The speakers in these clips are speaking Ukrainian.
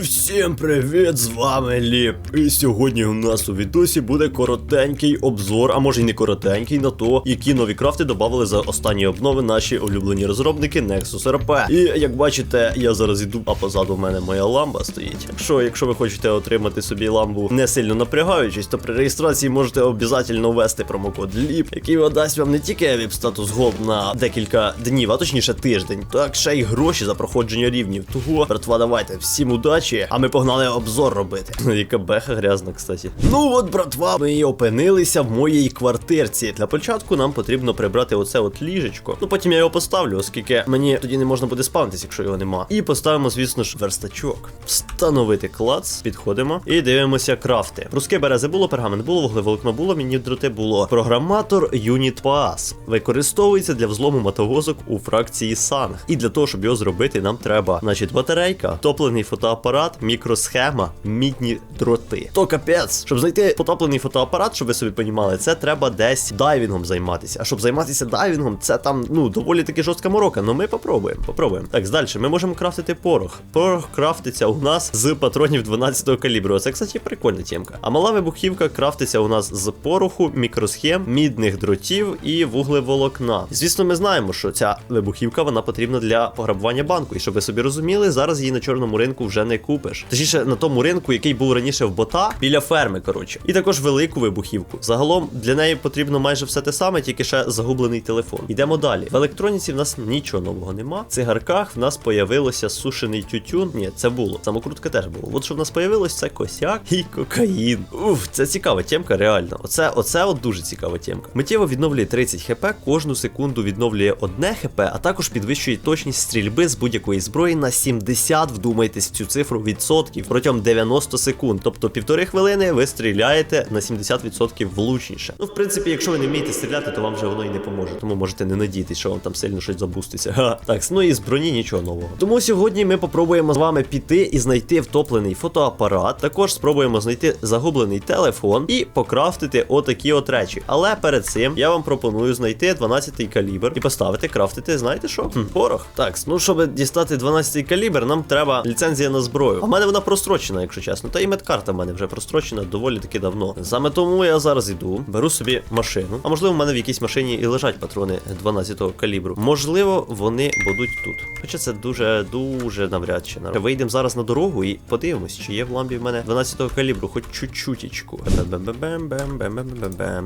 Всім привіт, з вами Ліп. І сьогодні у нас у відосі буде коротенький обзор, а може й не коротенький, на то, які нові крафти додали за останні обнови наші улюблені розробники Nexus RP. І як бачите, я зараз іду, а позаду в мене моя ламба стоїть. Якщо, якщо ви хочете отримати собі ламбу не сильно напрягаючись, то при реєстрації можете обов'язково ввести промокод LIP, який дасть вам не тільки VIP статус Gold на декілька днів, а точніше тиждень, так ще й гроші за проходження рівнів. Того, братва, давайте всім удачі, а ми погнали обзор робити. Яка беха грязна, кстати. Ну от, братва, ми і опинилися в моїй квартирці. Для початку нам потрібно прибрати оце от ліжечко. Ну потім я його поставлю, оскільки мені тоді не можна буде спавнитись, якщо його нема. І поставимо, звісно ж, верстачок. Встановити клац, підходимо і дивимося крафти. Руски берези було, пергамент було, вуглеволокно було, міні дроти було. Програматор Unit Pass використовується для взлому мотовозок у фракції Санг. І для того, щоб його зробити, нам треба, значить, батарейка, топлений фотоапарат, мікросхема, мідні дроти. То капець, щоб знайти потоплений фотоапарат, щоб ви собі понімали, це треба десь дайвінгом займатися. А щоб займатися дайвінгом, це там ну доволі таки жорстка морока. Ну ми попробуємо, попробуємо. Так, далі ми можемо крафтити порох. Порох крафтиться у нас з патронів 12-го калібру. Це, кстати, прикольна тємка. А мала вибухівка крафтиться у нас з пороху, мікросхем, мідних дротів і вуглеволокна. Звісно, ми знаємо, що ця вибухівка вона потрібна для пограбування банку. І щоб ви собі розуміли, зараз її на чорному ринку вже не купиш. Точніше, на тому ринку, який був раніше в бота, біля ферми, коротше. І також велику вибухівку. Загалом для неї потрібно майже все те саме, тільки ще загублений телефон. Йдемо далі. В електроніці в нас нічого нового нема. В цигарках в нас появилося сушений тютюн. Ні, це було. Самокрутка теж було. От що в нас появилось, це косяк і кокаїн. Уф, це цікава тємка, реально. Оце, оце от дуже цікава тємка. Миттєво відновлює 30 хп, кожну секунду відновлює одне хп, а також підвищує точність стрільби з будь-якої зброї на 70, вдумайтесь в цю цифру відсотків протягом 90 секунд. Тобто півтори хвилини ви стріляєте на 70% влучніше. Ну, в принципі, якщо ви не вмієте стріляти, то вам вже воно і не поможе. Тому можете не надіятися, що вам там сильно щось забуститься. Ха. Так, ну і з нічого нового. Тому сьогодні ми попробуємо з вами піти і знайти втоплений фотоапарат. Також спробуємо знайти загублений телефон і покрафтити отакі от речі. Але перед цим я вам пропоную знайти 12-й калібр і поставити крафтити, знаєте що? Хм, порох. Так, ну щоб дістати 12-й калібр, нам треба ліцензія на зброю. А в мене вона прострочена, якщо чесно. Та і медкарта в мене вже прострочена доволі таки давно. Саме тому я зараз іду, беру собі машину. А можливо, в мене в якійсь машині і лежать патрони 12-го калібру. Можливо, вони будуть тут. Хоча це дуже дуже навряд чи народ. Вийдемо зараз на дорогу і подивимось, чи є в ламбі в мене 12-го калібру, хоч чуть-чутічку.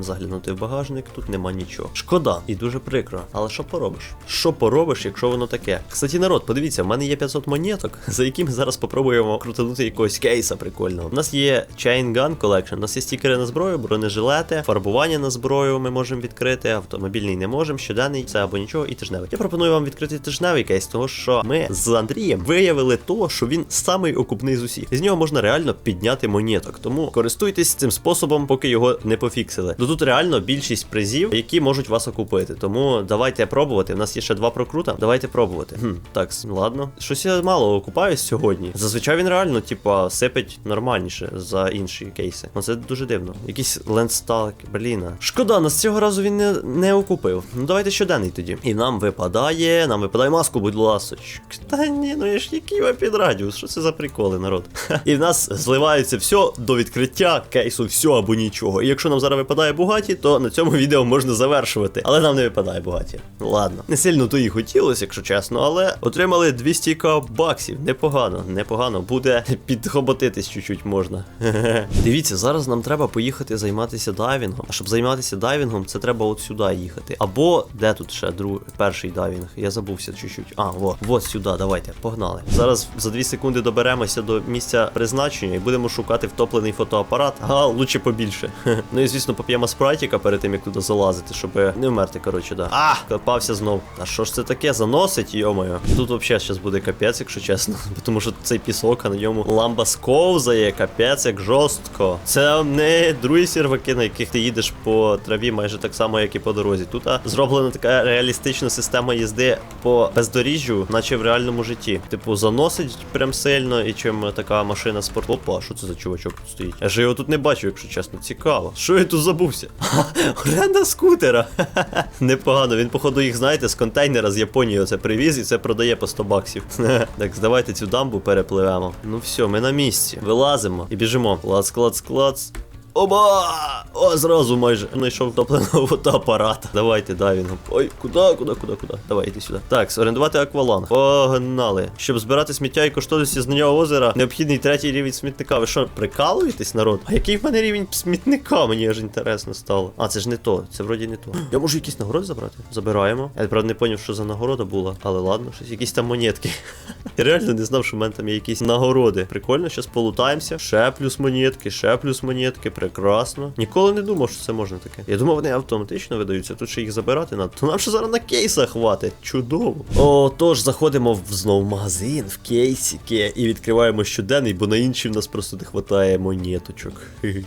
Заглянути в багажник, тут нема нічого. Шкода, і дуже прикро. Але що поробиш? Що поробиш, якщо воно таке? Кстати, народ, подивіться, в мене є 500 монеток, за які ми зараз попробуємо крутанути якогось кейса прикольного. У нас є Chain Gun Collection, у нас є стікери на зброю, бронежилети, фарбування на зброю ми можемо відкрити, автомобільний не можемо, щоденний, це або нічого, і тижневий. Я пропоную вам відкрити тижневий кейс, того що ми з Андрієм виявили то, що він самий окупний з усіх. З нього можна реально підняти монеток. Тому користуйтесь цим способом, поки його не пофіксили. Ну тут реально більшість призів, які можуть вас окупити. Тому давайте пробувати. У нас є ще два прокрута. Давайте пробувати. Хм, так, ладно. Щось я мало окупаюсь сьогодні. Зазвичай він реально, типа, сипить нормальніше за інші кейси. Ну це дуже дивно. Якийсь лендсталк, блін. Шкода, нас цього разу він не, не окупив. Ну давайте щоденний тоді. І нам випадає, нам випадає маску, будь ласочка. Та ні, ну я ж який вепід радіус, що це за приколи, народ? І в нас зливається все до відкриття кейсу, все або нічого. І якщо нам зараз випадає Бугаті, то на цьому відео можна завершувати. Але нам не випадає Бугаті. Ладно. Не сильно то і хотілося, якщо чесно, але отримали 200 к баксів. Непогано, непогано. Буде підхоботитись чуть-чуть можна. Дивіться, зараз нам треба поїхати займатися дайвінгом. А щоб займатися дайвінгом, це треба от сюди їхати. Або де тут ще друг, перший дайвінг? Я забувся чуть-чуть. А, во, от сюди, давайте, погнали. Зараз за 2 секунди доберемося до місця призначення і будемо шукати втоплений фотоапарат. А, лучше побільше. ну і звісно, поп'ємо спрайтіка перед тим, як туди залазити, щоб не вмерти, коротше, да. А, копався знов. А що ж це таке? Заносить, йомою. Тут взагалі зараз буде капець, якщо чесно. Тому що цей пісок, а на ньому ламба сковзає, капець, як жорстко. Це не другі серваки, на яких ти їдеш по траві майже так само, як і по дорозі. Тут зроблена така реалістична система їзди по бездоріжжю, наче в реальному житті. Типу, заносить прям сильно, і чим така машина спорт. Опа, що це за чувачок тут стоїть? Я ж його тут не бачу, якщо чесно. Цікаво. Що я тут забувся? Оренда скутера. Непогано. Він, походу, їх, знаєте, з контейнера з Японії оце привіз і це продає по 100 баксів. так, давайте цю дамбу перепливемо. Пливемо. Ну все, ми на місці. Вилазимо і біжимо. Клац, клац, клац. Оба! О, зразу майже знайшов топленого фотоапарата. Давайте дайвінгом. Ой, куди, куди, куди, куди? Давай, іди сюди. Так, орендувати акваланг. Погнали. Щоб збирати сміття і коштовності з дня озера, необхідний третій рівень смітника. Ви що, прикалуєтесь, народ? А який в мене рівень смітника? Мені аж інтересно стало. А, це ж не то, це вроді не то. Я можу якісь нагороди забрати? Забираємо. Я правда не поняв, що за нагорода була, але ладно, щось якісь там монетки. Я реально не знав, що в мене там є якісь нагороди. Прикольно, зараз полутаємося. Ще плюс монетки, ще плюс монетки. Прекрасно. Ніколи не думав, що це можна таке. Я думав, вони автоматично видаються. Тут ще їх забирати надо. То нам ще зараз на кейсах хватить. Чудово. Отож, заходимо в знову магазин, в кейсики і відкриваємо щоденний, бо на інші в нас просто не хватає монеточок.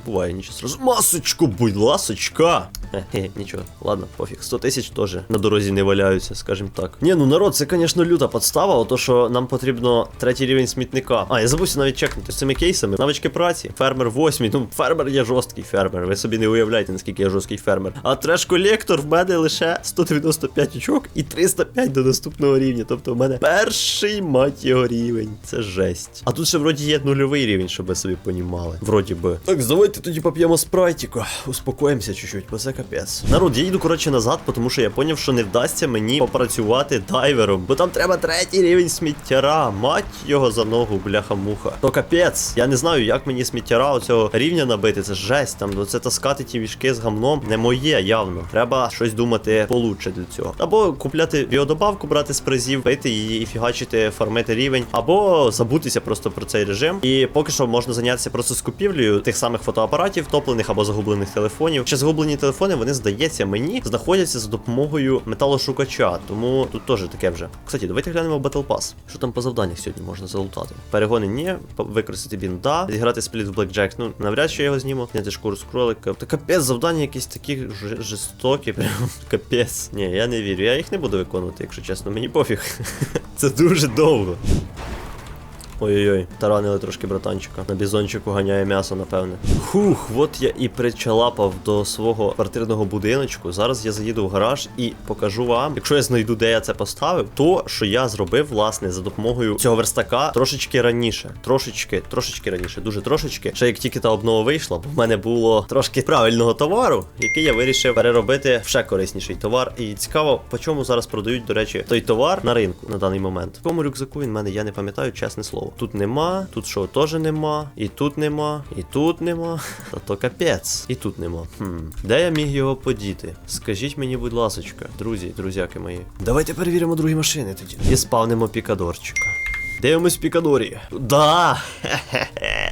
Буває нічого сразу. Масочку, будь ласочка. Хе-хе, нічого, ладно, пофіг. 100 тисяч теж на дорозі не валяються, скажімо так. Ні, ну народ, це, звісно, люта подстава, ото що нам потрібно третій рівень смітника. А, я забувся навіть чекнути з цими кейсами. Навички праці. Фермер 8. Ну, фермер я жорсткий фермер. Ви собі не уявляєте, наскільки я жорсткий фермер. А треш-колектор в мене лише 195 очок і 305 до наступного рівня. Тобто в мене перший мать його рівень. Це жесть. А тут ще вроді є нульовий рівень, щоб ви собі понімали. Вроді би. Так, давайте тоді поп'ємо спрайтіку. Успокоїмося чуть-чуть, бо це капець. Народ, я йду, коротше, назад, тому що я поняв, що не вдасться мені попрацювати дайвером. Бо там треба третій рівень сміттяра. Мать його за ногу, бляха-муха. То капець. Я не знаю, як мені сміттяра оцього рівня набити. Це жесть. Там оце таскати ті вішки з гамном не моє явно. Треба щось думати получше для цього. Або купляти біодобавку, брати з призів, пити її і фігачити, фармити рівень, або забутися просто про цей режим. І поки що можна зайнятися просто скупівлею тих самих фотоапаратів, топлених або загублених телефонів. Ще загублені телефони, вони здається мені, знаходяться за допомогою металошукача. Тому тут теж таке вже. Кстати, давайте глянемо Battle Pass. Що там по завданнях сьогодні можна залутати? Перегони ні, використати бінда, зіграти спліт в Blackjack. Ну, навряд чи я його зніму. Зняти шкуру з кролика. Та капець, завдання якісь такі жорстокі, прям капець. Ні, я не вірю. Я їх не буду виконувати, якщо чесно, мені пофіг. Це дуже довго. Ой-ой-ой, таранили трошки братанчика. На бізончику ганяє м'ясо, напевне. Хух, от я і причалапав до свого квартирного будиночку. Зараз я заїду в гараж і покажу вам, якщо я знайду, де я це поставив, то що я зробив, власне, за допомогою цього верстака трошечки раніше. Трошечки, трошечки раніше, дуже трошечки. Ще як тільки та обнова вийшла, бо в мене було трошки правильного товару, який я вирішив переробити в ще корисніший товар. І цікаво, по чому зараз продають, до речі, той товар на ринку на даний момент. В якому рюкзаку він мене, я не пам'ятаю, чесне слово. Тут нема, тут що теж нема, і тут нема, і тут нема. Та то капець. І тут нема. Хм. Де я міг його подіти? Скажіть мені, будь ласочка, друзі, друзяки мої. Давайте перевіримо другі машини тоді. І спавнимо пікадорчика. Дивимось в Пікадорі. Да!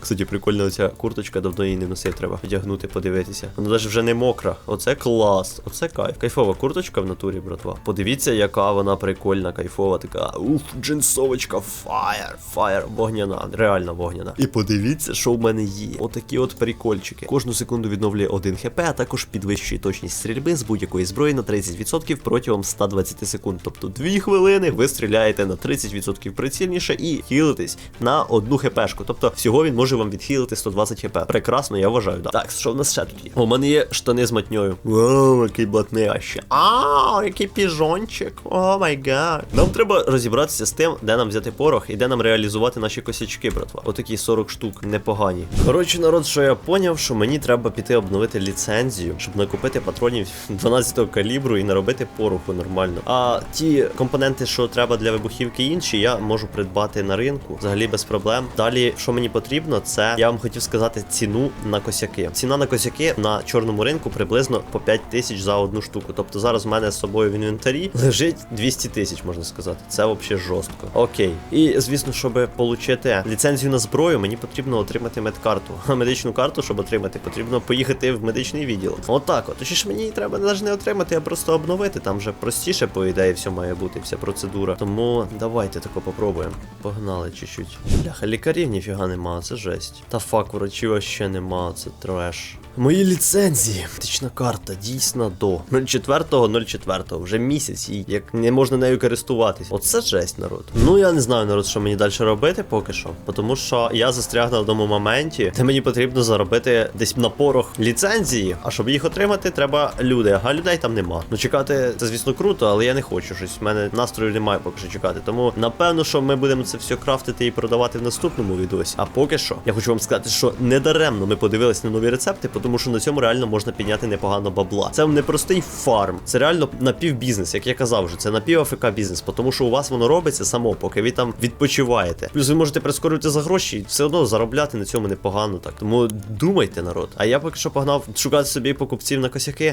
Кстати, прикольна оця курточка, давно її не носив, треба вдягнути, подивитися. Вона навіть вже не мокра. Оце клас, оце кайф. Кайфова курточка в натурі, братва. Подивіться, яка вона прикольна, кайфова, така. Уф, джинсовочка, фаєр, фаєр, вогняна, реально вогняна. І подивіться, що в мене є. Отакі от прикольчики. Кожну секунду відновлює 1 хп, а також підвищує точність стрільби з будь-якої зброї на 30% протягом 120 секунд. Тобто 2 хвилини ви стріляєте на 30% прицільніше і хілитесь на одну хпшку. Тобто всього він може вам відхилити 120 хп. Прекрасно, я вважаю. Да. Так, що в нас ще тут є? У мене є штани з матньою. Вау, який блатний а ще. А, який піжончик. О май гад. Нам треба розібратися з тим, де нам взяти порох і де нам реалізувати наші косячки, братва. Отакі 40 штук, непогані. Коротше, народ, що я поняв, що мені треба піти обновити ліцензію, щоб накупити патронів 12-го калібру і наробити пороху нормально. А ті компоненти, що треба для вибухівки інші, я можу придбати на ринку взагалі без проблем. Далі, що мені потрібно, це я вам хотів сказати ціну на косяки. Ціна на косяки на чорному ринку приблизно по 5 тисяч за одну штуку. Тобто зараз в мене з собою в інвентарі лежить 200 тисяч, можна сказати. Це взагалі жорстко. Окей. І звісно, щоб отримати ліцензію на зброю, мені потрібно отримати медкарту. А медичну карту, щоб отримати, потрібно поїхати в медичний відділ. Отак от. Точніше, мені треба навіть не отримати, а просто обновити. Там вже простіше, по ідеї, все має бути, вся процедура. Тому давайте тако попробуємо. Погнали чуть-чуть. Бляха, лікарів ніфіга нема. Нема, це жесть. Та фак, врачів ще нема, це треш. Мої ліцензії. Тична карта дійсна до 04.04, вже місяць, і як не можна нею користуватись. Оце жесть, народ. Ну я не знаю, народ, що мені далі робити поки що. Тому що я застряг на одному моменті, де мені потрібно заробити десь на порох ліцензії. А щоб їх отримати, треба люди. А людей там нема. Ну чекати, це звісно круто, але я не хочу щось. У мене настрою немає поки що чекати. Тому напевно, що ми будемо це все крафтити і продавати в наступному відосі. А поки що, я хочу вам сказати, що недаремно ми подивились на нові рецепти, тому що на цьому реально можна підняти непогано бабла. Це не простий фарм, це реально напівбізнес, як я казав вже, це напів бізнес, тому що у вас воно робиться само, поки ви там відпочиваєте. Плюс ви можете прискорювати за гроші і все одно заробляти на цьому непогано так. Тому думайте, народ. А я поки що погнав шукати собі покупців на косяки.